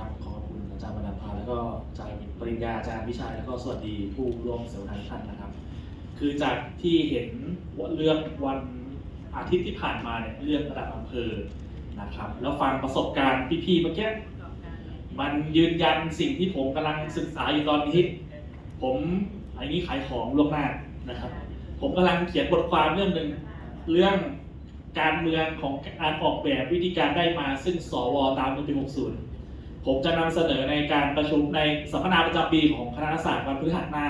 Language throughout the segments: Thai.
ครับขอบคุณอาจารย์บรรณภาแล้วก็อาจารย์ปริญญาอาจารย์วิชัยแล้วก็สวัสดีผู้ร่วมเสวนาทุกท่านนะครับ คือจากที่เห็นเรื่องวันอาทิตย์ที่ผ่านมาเนี่ยเรื่องระดับอำเภอนะครับ แล้วฟังประสบการณ์พี่ๆเมื่อกี้มันยืนยันสิ่งที่ผมกำลังศึกษาอยู่ตอนนี้ ผมอันนี้ขายของล่วงหน้านะครับ ผมกำลังเขียนบทความเรื่องหนึ่งเรื่องการเมืองของการออกแบบวิธีการได้มาซึ่งสวตามรัฐธรรมนูญ60 ผมจะนำเสนอในการประชุมในสัมมนาประจำปีของคณะศาสตร์วันพฤหัสหน้า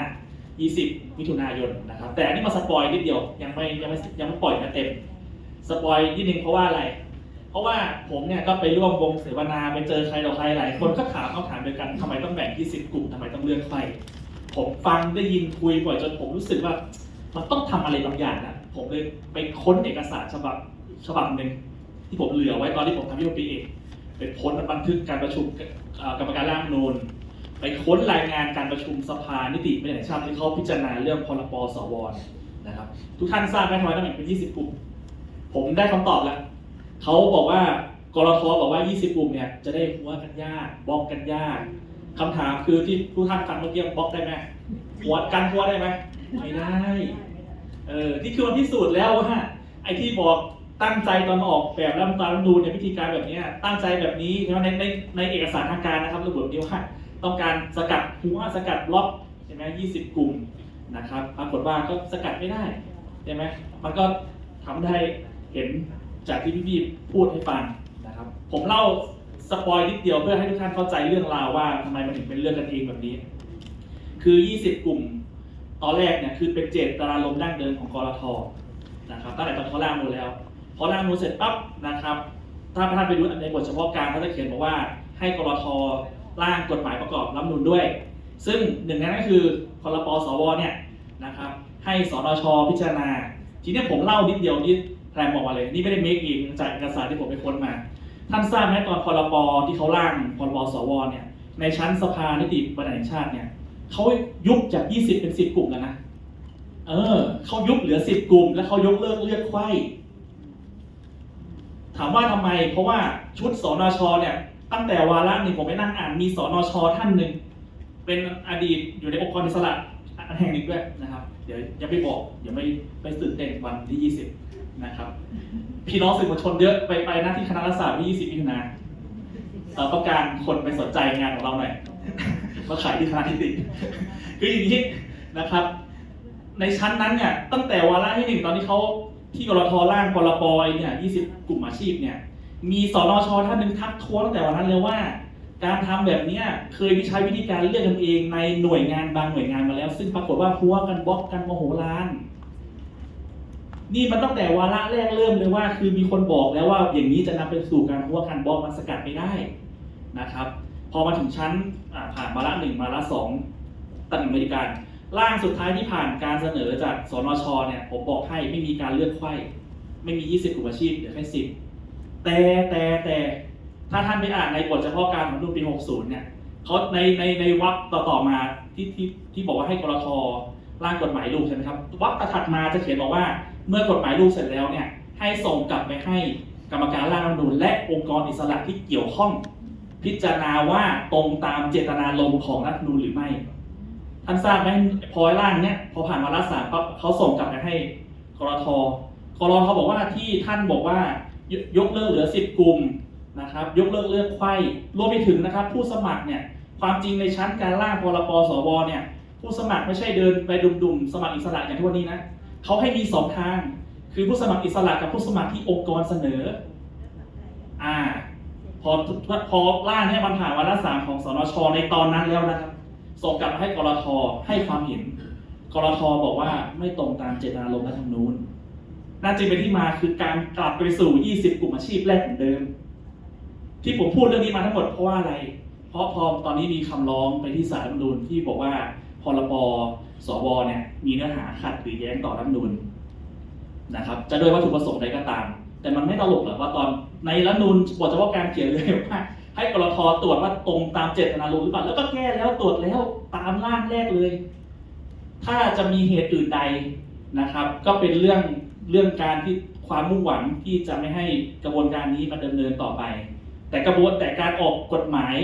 20 มิถุนายนนะครับ แต่อันนี้มาสปอยนิดเดียวยังไม่ยังไม่ยังไม่ปล่อยมาเต็มสปอยนิดนึงเพราะว่าอะไร เพราะว่าผมเนี่ยก็ไปร่วมวงเสวนาไปเจอใครต่อใครหลายคนก็ถามคำถามเดียวกันทำไมต้องแบ่งที่สิบกลุ่มทำไมต้องเลือกใครผมฟังได้ยินคุยบ่อยจนผมรู้สึกว่า มันต้องทำอะไรบางอย่างนะผมเลยไปค้นเอกสารฉบับฉบับหนึ่งที่ผมเหลือไว้ตอนที่ผมทำวิทยปีเอก ไปค้นบันทึกการประชุมกรรมการร่างนูญไปค้นรายงานการประชุมสภานิติบัญญัติแห่งชาติที่เขาพิจารณาเรื่องพรปสวนะครับ ทุกท่านทราบไหมทำไมต้องแบ่งเป็น 20 กลุ่ม ผมได้คำตอบแล้วเขาบอกว่ากรทบอกว่า 20 กลุ่มเนี่ยจะได้หัวกันยากบล็อกกันยากคำถามคือที่ทุกท่านฟังเมื่อกี้บล็อกได้ไหมหัวกันหัวได้ไหมไม่ได้เออนี่คือมันพิสูจน์แล้วว่าไอ้ที่บอก ตั้งใจตอนออกแบบรัฐธรรมนูญเนี่ยวิธีการแบบนี้ตั้งใจแบบนี้ใช่ไหมในในในเอกสารทางการนะครับระบุนี้ว่าต้องการสกัดหัวสกัดล็อกใช่ไหม20กลุ่มนะครับปรากฏว่าก็สกัดไม่ได้ใช่ไหมมันก็ทำได้เห็นจากที่พี่ๆพูดให้ฟังนะครับ ผมเล่าสปอยนิดเดียวเพื่อให้ทุกท่านเข้าใจเรื่องราวว่าทำไมมันถึงเป็นเรื่องกันเองแบบนี้ คือ 20 กลุ่มตอนแรกเนี่ยคือเป็นเจตนารมณ์ดั้งเดิมของกรทนะครับตั้งแต่ตอนเขาร่างมูลแล้ว พอร่างมูลเสร็จปั๊บนะครับ ถ้าท่านไปดูในบทเฉพาะการเขาจะเขียนบอกว่าให้กรทร่างกฎหมายประกอบรัฐนูญด้วย ซึ่งหนึ่งในนั้นก็คือพรปสวเนี่ยนะครับให้สนชพิจารณา ทีนี้ผมเล่านิดเดียวนี่แพรมบอกมาเลย นี่ไม่ได้เมคเองจากเอกสารที่ผมไปค้นมา ท่านทราบไหมตอนพรปที่เขาร่างพรปสวเนี่ยในชั้นสภานิติบัญญัติชาติเนี่ยเขายุบจาก 20 เป็น 10 กลุ่มแล้วนะ เออเขายุบเหลือ 10 กลุ่ม แล้วเขายกเลิกเลือกไข้ ถามว่าทำไม เพราะว่าชุดสนชเนี่ยตั้งแต่วาระหนึ่งผมไปนั่งอ่านมีสนชท่านหนึ่งเป็นอดีตอยู่ในองค์กรอิสระอันแห่งหนึ่งด้วยนะครับ เดี๋ยวยังไม่บอกเดี๋ยวไม่ไปตื่นเต้นวันที่ 20 นะครับ พี่น้องสื่อมวลชนเยอะไปไปหน้าที่คณะรัฐศาสตร์ที่ 20มิถุนาเราต้องการคนไปสนใจงานของเราหน่อยมาขายที่คณะนิติคืออย่างนี้นะครับ ในชั้นนั้นเนี่ยตั้งแต่วาระที่หนึ่งตอนที่เขา ที่กรทร่างพรปอ้เนี่ย20กลุ่มอาชีพเนี่ย มีสนชท่านหนึ่งทักท้วงตั้งแต่วันนั้นเลยว่า การทำแบบนี้เคยมีใช้วิธีการเลือกกันเองในหน่วยงานบางหน่วยงานมาแล้ว ซึ่งปรากฏว่าหัวกันบล็อกกันโมโหลาน นี่มันตั้งแต่วาระแรกเริ่มเลยว่า คือมีคนบอกแล้วว่าอย่างนี้จะนำไปสู่การหัวกันบล็อกมันสกัดไม่ได้นะครับ พอมาถึงชั้นผ่านวาระหนึ่งวาระสองตัดหนึ่งบริการ ร่างสุดท้ายที่ผ่านการเสนอจากสนชเนี่ยผมบอกให้ไม่มีการเลือกไข้ไม่มี 20 กลุ่มอาชีพเหลือแค่10 แต่แต่แต่ถ้าท่านไปอ่านในบทเฉพาะการของรุ่นปี 60 เนี่ยเขาในในในวรรคต่อต่อมาที่ที่ที่บอกว่าให้กรทร่างกฎหมายลูกใช่ไหมครับวรรคถัดมาจะเขียนบอกว่าเมื่อกฎหมายลูกเสร็จแล้วเนี่ยให้ส่งกลับไปให้กรรมการร่างรัฐมนูญและองค์กรอิสระที่เกี่ยวข้อง พิจารณาว่าตรงตามเจตนารมณ์ของรัฐมนูญหรือไม่ ท่านทราบไหมพอร่างเนี้ยพอผ่านวาระสามปั๊บเขาส่งกลับไปให้กรทกรทบอกว่าที่ท่านบอกว่ายยกเลิกเหลือสิบกลุ่มนะครับ ยกเลิกเลือกไข้รวมไปถึงนะครับ ผู้สมัครเนี่ยความจริงในชั้นการร่างพรปสวเนี่ยผู้สมัครไม่ใช่เดินไปดุมๆ สมัครอิสระอย่างที่วันนี้นะเขาให้มีสองทาง คือผู้สมัครอิสระกับผู้สมัครที่องค์กรเสนออ่าพอพอร่างเนี่ยมันผ่านวาระสามของสนชในตอนนั้นแล้วนะครับ ส่งกลับมาให้กรทให้ความเห็นกรทบอกว่าไม่ตรงตามเจตนารมณ์รัฐธรรมนูญน่าจะเป็นที่มาคือการกลับไปสู่ 20 กลุ่มอาชีพแรกเหมือนเดิม ที่ผมพูดเรื่องนี้มาทั้งหมดเพราะว่าอะไร เพราะพอตอนนี้มีคำร้องไปที่ศาลรัฐธรรมนูญที่บอกว่าพรปสวเนี่ยมีเนื้อหาขัดหรือแย้งต่อรัฐธรรมนูญนะครับ จะด้วยวัตถุประสงค์ใดก็ตาม แต่มันไม่ตลกหรอกว่าตอนในรัฐธรรมนูญบทเฉพาะการเขียนเลยว่า ให้กรทตรวจว่าตรงตามเจตนารมณ์หรือเปล่าแล้วก็แก้แล้วตรวจแล้วตามร่างแรกเลย ถ้าจะมีเหตุอื่นใดนะครับ ก็เป็นเรื่องเรื่องการที่ความมุ่งหวังที่จะไม่ให้กระบวนการนี้มันดำเนินต่อไป แต่กระบวนแต่การออกกฎหมาย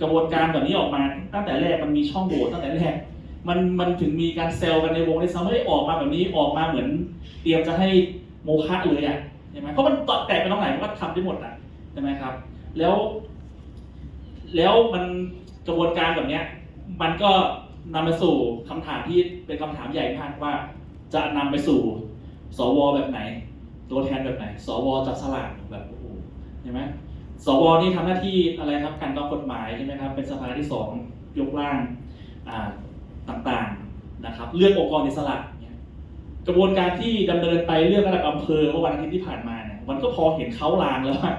กระบวนการแบบนี้ออกมาตั้งแต่แรกมันมีช่องโหว่ตั้งแต่แรกมันมันถึงมีการเซลล์กันในวงในซ้ำไม่ได้ออกมาแบบนี้ออกมาเหมือน เตรียมจะให้โมฆะเลยอะใช่ไหมเพราะมันตอแตกไปตรงไหนมันก็ทำได้หมดอะใช่ไหมครับ แล้ว แล้วมันกระบวนการแบบเนี้ย มันก็นำไปสู่คำถามที่เป็นคำถามใหญ่มากว่า จะนำไปสู่ สวแบบไหน ตัวแทนแบบไหน สวจับสลากแบบโอ้โหใช่ไหมสวนี่ทำหน้าที่อะไรครับการกำกับกฎหมายใช่ไหมครับเป็นสภาที่สองยกร่างต่างๆนะครับ เลือกองค์กรอิสระเนี่กระบวนการที่ดำเนินไปเลือกระดับอำเภอเมื่อวันอาทิตย์ที่ผ่านมาเนี่ยมันก็พอเห็นเขาลางแล้วว่า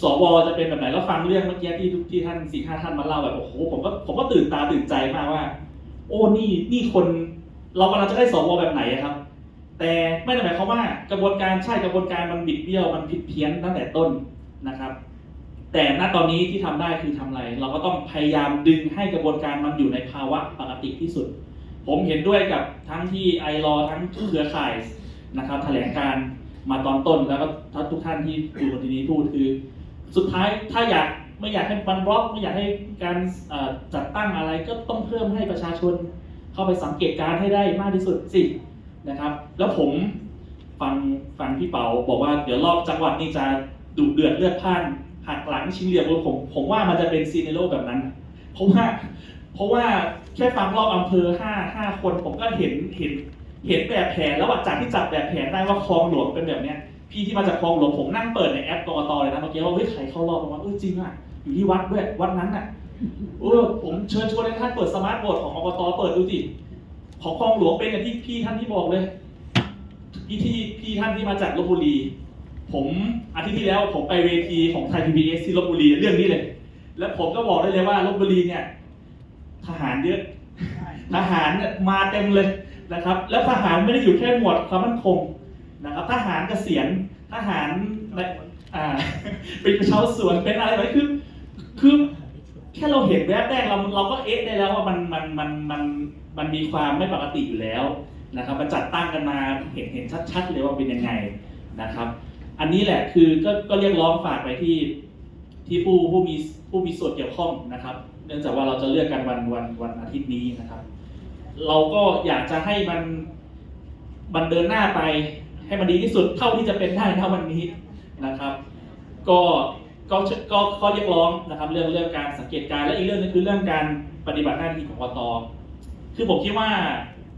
สวจะเป็นแบบไหนแล้วฟังเรื่องเมื่อกี้ที่ที่ท่านสี่ห้าท่านมาเล่าแบบโอ้โหผมก็ผมก็ตื่นตาตื่นใจมากว่า โอ้นี่นี่คน เรากำลังจะได้สวแบบไหนครับ แต่ไม่ได้หมายความว่ากระบวนการใช่กระบวนการมันบิดเบี้ยวมันผิดเพี้ยนตั้งแต่ต้นนะครับ แต่ณตอนนี้ที่ทำได้คือทำอะไร เราก็ต้องพยายามดึงให้กระบวนการมันอยู่ในภาวะปกติที่สุด ผมเห็นด้วยกับทั้งที่ไอรอทั้งเครือข่ายนะครับแถลงการ มาตอนต้นแล้วก็ทุกท่านที่ดูทีนี้พูดคือ สุดท้ายถ้าอยากไม่อยากให้บันบล็อกไม่อยากให้การจัดตั้งอะไรก็ต้องเพิ่มให้ประชาชน เข้าไปสังเกตการณ์ให้ได้มากที่สุดสินะครับ แล้วผมฟังฟังพี่เปาบอกว่าเดี๋ยวรอบจังหวัดนี่จะดุเดือดเลือดพ่านหักหลังชิงเหลี่ยมผมผมว่ามันจะเป็นซีเนโรแบบนั้น เพราะว่าเพราะว่าแค่ฟังรอบอำเภอห้าห้าคนผมก็เห็นเห็น เห็นแบบแผนแล้วอะจากที่จับแบบแผนได้ว่าคลองหลวงเป็นแบบเนี้ยพี่ที่มาจากคลองหลวงผมนั่งเปิดในแอปกกตเลยนะเมื่อกี้ว่าเฮ้ยใครเข้ารอบมาเออจริงอะอยู่ที่วัดด้วยวัดนั้นอะเออผมเชิญชวนให้ท่านเปิดสมาร์ทโหวตของอบตเปิดดูสิของคลองหลวงเป็นอย่างที่พี่ท่านที่บอกเลยพี่ที่พี่ท่านที่มาจากลบบุรี ผมอาทิตย์ที่แล้วผมไปเวทีของไทยพีบีเอสที่ลบบุรีเรื่องนี้เลย แล้วผมก็บอกได้เลยว่าลบบุรีเนี่ย ทหารเยอะทหารเนี่ยมาเต็มเลย นะครับ แล้วทหารไม่ได้อยู่แค่หมวดความมั่นคงนะครับ ทหารเกษียณทหารเป็นชาวสวนเป็นอะไรแบบนี้คือคือแค่เราเห็นแวบแรกเราเราก็เอ๊ะได้แล้วว่ามันมันมันมันมันมีความไม่ปกติอยู่แล้วนะครับมันจัดตั้งกันมาเห็นเห็นชัด ๆ เลยว่าเป็นยังไงนะครับ อันนี้แหละคือก็ก็เรียกร้องฝากไปที่ที่ผู้ผู้มีผู้มีส่วนเกี่ยวข้องนะครับ เนื่องจากว่าเราจะเลือกกันวันวันวันอาทิตย์นี้นะครับ เราก็อยากจะให้มันมันเดินหน้าไป ให้มันดีที่สุดเท่าที่จะเป็นได้ณวันนี้นะครับ ก็ก็ก็ข้อเรียกร้องนะครับ เรื่องเรื่องการสังเกตการและอีกเรื่องนึงคือเรื่องการปฏิบัติหน้าที่ของกตคือผมคิดว่า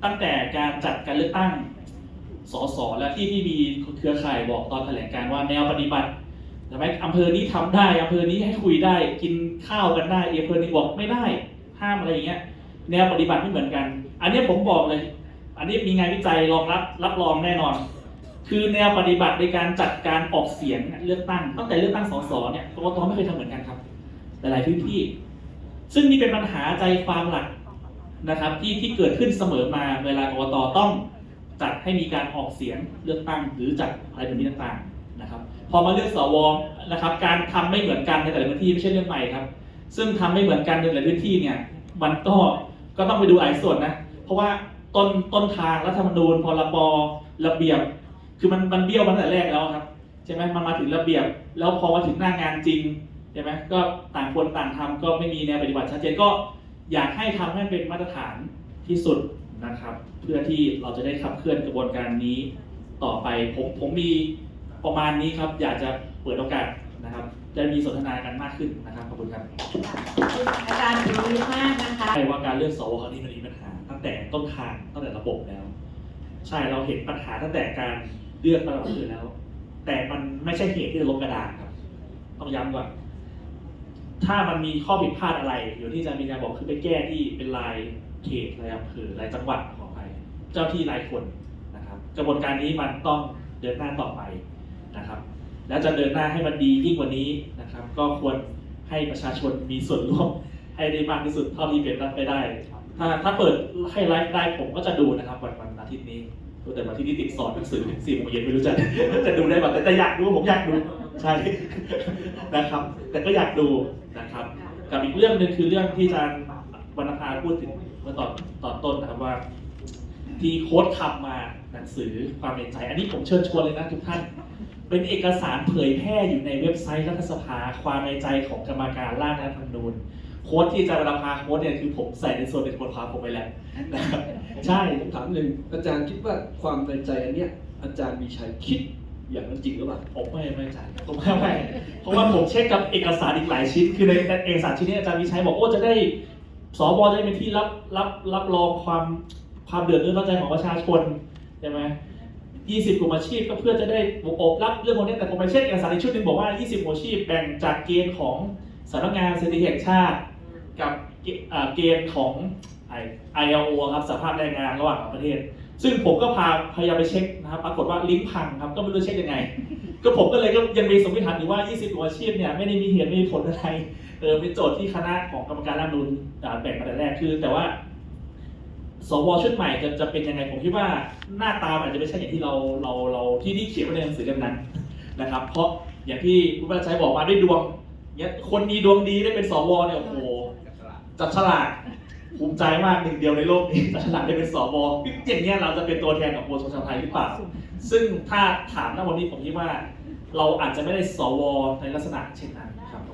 ตั้งแต่การจัดการเลือกตั้งสสและที่ที่มีเครือข่ายบอกตอนแถลงการว่าแนวปฏิบัติใช่ไหมอำเภอนี้ทำได้อำเภอนี้ให้คุยได้กินข้าวกันได้อีกอำเภอนี้บอกไม่ได้ห้ามอะไรอย่างเงี้ยแนวปฏิบัติไม่เหมือนกัน อันนี้ผมบอกเลย อันนี้มีงานวิจัยรองรับรับรองแน่นอน คือแนวปฏิบัติในการจัดการออกเสียงเลือกตั้งตั้งแต่เลือกตั้งสสเนี่ยกกตไม่เคยทำเหมือนกันครับ หลายๆพื้นที่ ซึ่งนี่เป็นปัญหาใจความหลักนะครับ ที่ที่เกิดขึ้นเสมอมาเวลากกตต้องจัดให้มีการออกเสียงเลือกตั้งหรือจัดอะไรแบบนี้ต่างๆนะครับ พอมาเลือกสวนะครับ การทำไม่เหมือนกันในแต่ละพื้นที่ไม่ใช่เรื่องใหม่ครับ ซึ่งทำไม่เหมือนกันในแต่ละพื้นที่เนี่ยมันก็ก็ต้องไปดูหลายส่วนนะ เพราะว่าต้นต้นทางรัฐธรรมนูญพรบระเบียบ คือมันมันเบี้ยวมาตั้งแต่แรกแล้วครับใช่ไหมมันมาถึงระเบียบ แล้วพอมาถึงหน้างานจริงใช่ไหมก็ต่างคนต่างทำก็ไม่มีแนวปฏิบัติชัดเจนก็อยากให้ทำให้เป็นมาตรฐานที่สุดนะครับ เพื่อที่เราจะได้ขับเคลื่อนกระบวนการนี้ต่อไปผมผมมีประมาณนี้ครับ อยากจะเปิดโอกาสนะครับจะมีสนทนากันมากขึ้นนะครับขอบคุณครับอาจารย์ดีมากนะคะใช่ว่าการเลือกสวครั้งนี้มันมีปัญหาตั้ง แต่ต้นทางตั้งแต่ระบบแล้ว ใช่เราเห็นปัญหาตั้งแต่การเลือกระดับอื่นแล้ว แต่มันไม่ใช่เหตุที่จะลบกระดานครับ ต้องย้ำก่อนถ้ามันมีข้อผิดพลาดอะไร อยู่ที่จารย์มีนารบอกคือไปแก้ที่เป็นรายเขตรายอำเภอรายจังหวัดของไปเจ้าที่รายคนนะครับ กระบวนการนี้มันต้องเดินหน้าต่อไปนะครับ แล้วจะเดินหน้าให้มันดียิ่งกว่านี้นะครับ ก็ควรให้ประชาชนมีส่วนร่วมให้ได้มากที่สุดเท่าที่เป็นไปได้ ถ้าถ้าเปิดให้ไลฟ์ได้ผมก็จะดูนะครับวันวันอาทิตย์นี้แต่วันอาที่นี้ติดสอนหนังสือถึงสี่โมงเย็นไม่รู้จะจะดูได้ป่ะแต่แต่อยากดูผมอยากดูใช่นะครับ แต่ก็อยากดูนะครับ กับอีกเรื่องหนึ่งคือเรื่องที่อาจารย์วรรณภาพูดถึงเมื่อตอนตอนต้นนะครับว่า ที่โค้ดคำมาหนังสือความในใจ อันนี้ผมเชิญชวนเลยนะทุกท่าน เป็นเอกสารเผยแพร่อยู่ในเว็บไซต์รัฐสภาความในใจของกรรมการร่างรัฐธรรมนูญ โค้ดที่อาจารย์เวลาพาโค้ดเนี่ยคือผมใส่ในส่วนเป็นบทความผมไปแล้วนะครับใช่ผมถามหนึ่งอาจารย์คิดว่าความในใจอันเนี้ยอาจารย์มีชัยคิดอย่างนั้นจริงหรือเปล่าผมไม่ไม่จ่ายผมไม่ไม่เพราะว่าผมเช็คกับเอกสารอีกหลายชิ้น คือในเอกสารชิ้นนี้อาจารย์วิชัยบอกโอ้จะได้สบจะได้เป็นที่รับรับรับรองความความเดือดร้อนร้อนใจของประชาชนใช่ไหมยี่สิบกลุ่มอาชีพก็เพื่อจะได้อบรับเรื่องพวกนี้แต่ผมไปเช็คเอกสารอีกชุดหนึ่งบอกว่า 20กลุ่มอาชีพแบ่งจากเกณฑ์ของสำนักงานสถิติแห่งชาติ กับเกณฑ์ของไอ ILO ครับสภาพแรงงานระหว่างประเทศ ซึ่งผมก็พาพยายามไปเช็คนะครับปรากฏว่าลิงก์พังครับก็ไม่รู้เช็คยังไง ก็ผมก็เลยก็ยังมีสมมติฐานอยู่ว่า 20กว่าอาชีพเนี่ยไม่ได้มีเหตุไม่มีผลอะไรเออเป็นโจทย์ที่คณะของกรรมการรัฐธรรมนูญอ่แบ่งมาแต่แรกคือ แต่ว่าสวชุดใหม่จะจะเป็นยังไงผมคิดว่าหน้าตาอาจจะไม่ใช่อย่างที่เราเราเราที่ที่เขียนไว้ในหนังสือเล่มนั้นนะครับ เพราะอย่างที่คุณประชัยบอกมาด้วยดวงเนี่ยคนมีดวงดีได้เป็นสวเนี่ยโอ้โห จับฉลากภูมิใจมากหนึ่งเดียวในโลกนี้จับฉลากได้เป็นสวอย่างเงี้ยเราจะเป็นตัวแทนของปวงชนชาวไทยหรือเปล่า ซึ่งถ้าถามณวันนี้ผมคิดว่า เราอาจจะไม่ได้สวในลักษณะเช่นนั้นครับผม